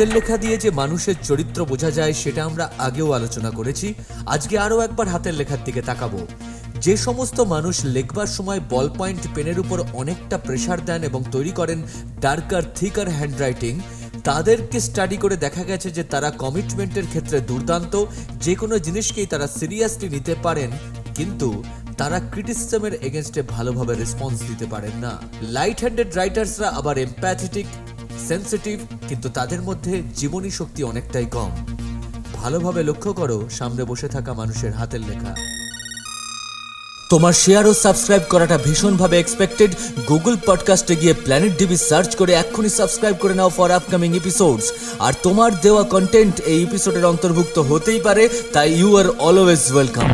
হাতের লেখা দিয়ে যে মানুষের চরিত্র বোঝা যায়, সেটা আমরা আগেও আলোচনা করেছি। আজকে আরও একবার হাতের লেখার দিকে তাকাবো। যে সমস্ত মানুষ লেখবার সময় বল পয়েন্ট পেনের উপর অনেকটা প্রেসার দেন এবং তৈরি করেন ডার্কার থিকার হ্যান্ডরাইটিং তাদেরকে স্টাডি করে দেখা গেছে যে তারা কমিটমেন্টের ক্ষেত্রে দুর্দান্ত, যে কোনো জিনিসকেই তারা সিরিয়াসলি নিতে পারেন, কিন্তু তারা ক্রিটিসিজমের এগেনস্টে ভালোভাবে রেসপন্স দিতে পারেন না। লাইট হ্যান্ডেড রাইটার্সরা আবার এম্প্যাথেটিক সেন্সিটিভ, কিন্তু তাদের মধ্যে জীবনী শক্তি অনেকটাই কম। ভালোভাবে লক্ষ্য করো, সামনে বসে থাকা মানুষের হাতের লেখা। তোমার শেয়ার ও সাবস্ক্রাইব করাটা ভীষণভাবে এক্সপেক্টেড গুগল পডকাস্টে গিয়ে প্ল্যানেট ডিবি সার্চ করে এক্ষুনি সাবস্ক্রাইব করে নাও ফর আপকামিং এপিসোডস আর তোমার দেওয়া কন্টেন্ট এই এপিসোডের অন্তর্ভুক্ত হতেই পারে, তাই ইউ আর অলওয়েজ ওয়েলকাম